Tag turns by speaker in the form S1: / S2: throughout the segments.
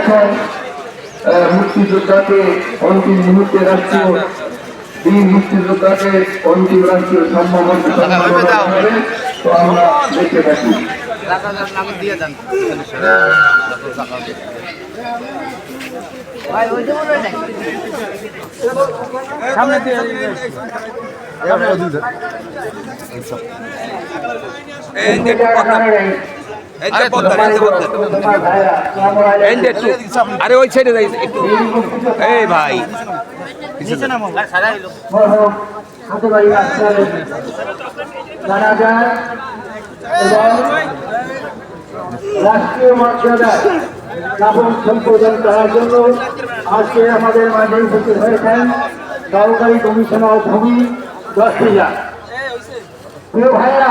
S1: এখন মুক্তিযোদ্ধাকে অন্তিম মুহূর্তে রাষ্ট্রীয় বীর মুক্তিযোদ্ধাকে অন্তিম রাষ্ট্রীয় সম্মান তো আমরা দেখতে থাকি।
S2: এই যে আরে ওই সাইডে যাই এই ভাই।
S1: রাষ্ট্রীয় মর্যাদায় কাপড় সম্পাদন করার জন্য আজকে আমাদের মাঝে উপস্থিত হয়েছেন সহকারী কমিশনার ভূমি দশ হাজার প্রিয় ভাইয়েরা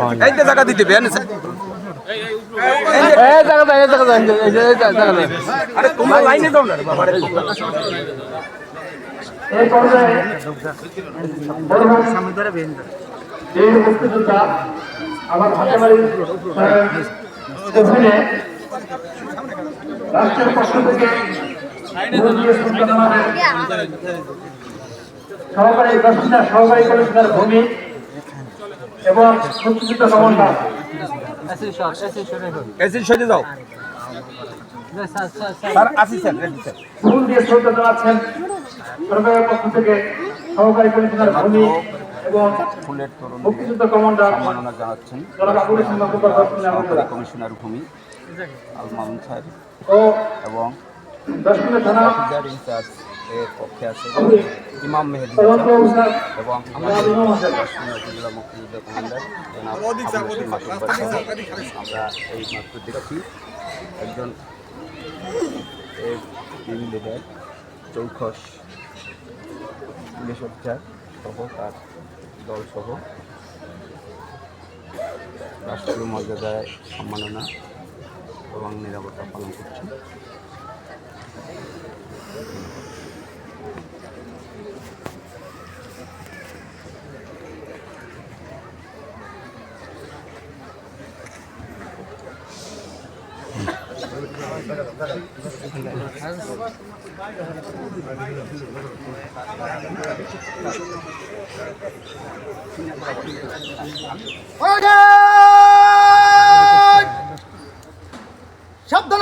S2: জায়গা দিতে।
S1: এই পর্যায়ে এই মুক্তিযোদ্ধা আমার ওখানে রাষ্ট্রের পক্ষ থেকে সহকারী কমিশনার সহকারী কমিশনার ভূমি এবং মুক্তিযুদ্ধ
S2: সরে যাও স্যার আসি স্যার
S1: ফুল দিয়ে শ্রদ্ধা জানাচ্ছেন সরকারের পক্ষ থেকে সহকারী কমিশনার ভূমি এবং
S3: ফুলের তরুণ
S1: মুক্তিযুদ্ধ কমান্ডার
S3: সম্মাননা জানাচ্ছেন সহকারী কমিশনার ভূমি আল মামুন সাহেব
S1: ও
S3: এবং
S1: দশমিক থানা
S3: ইনচার্জ এর পক্ষে আছে ইমাম মেহেদি এবং আমাদের উপজেলা মুক্তিযুদ্ধ কমান্ডার। আমরা এই মাত্র দেখছি একজন টিম লিডার চৌখস পুলিশ অফিসার সহ তার দল সহ রাষ্ট্রীয় মর্যাদায় সম্মাননা এবং নিরাপত্তা পালন করছে
S4: সাবধান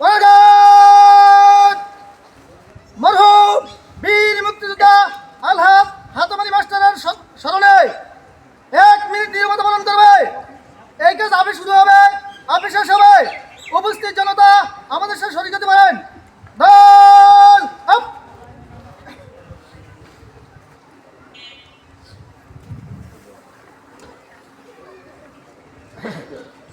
S4: ওয়াগাত মরহুম বীর মুক্তিযোদ্ধা আলহাফ হাতমারি মাস্টারের স্মরণে এক মিনিট নিরবতা পালন করবে। এই কাজ আপিস শুরু হবে, আপিস শেষ হবে। উপস্থিত জনতা আমাদের সাথে শরীর করতে পারেন। দল আপ! Thank you.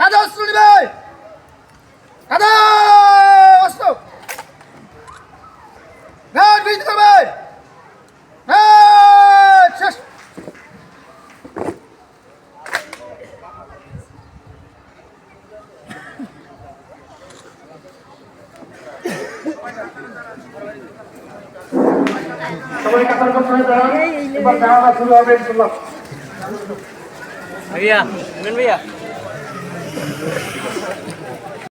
S4: কাদা অস্ত্র নিবে কাদা অস্ত্র বিজিত করবে শেষ
S1: সবাই কাতার করতে দাঁড়ান। এবার জানালা শুরু হবে ইনশাল্লাহ
S5: ஐயா நன்றி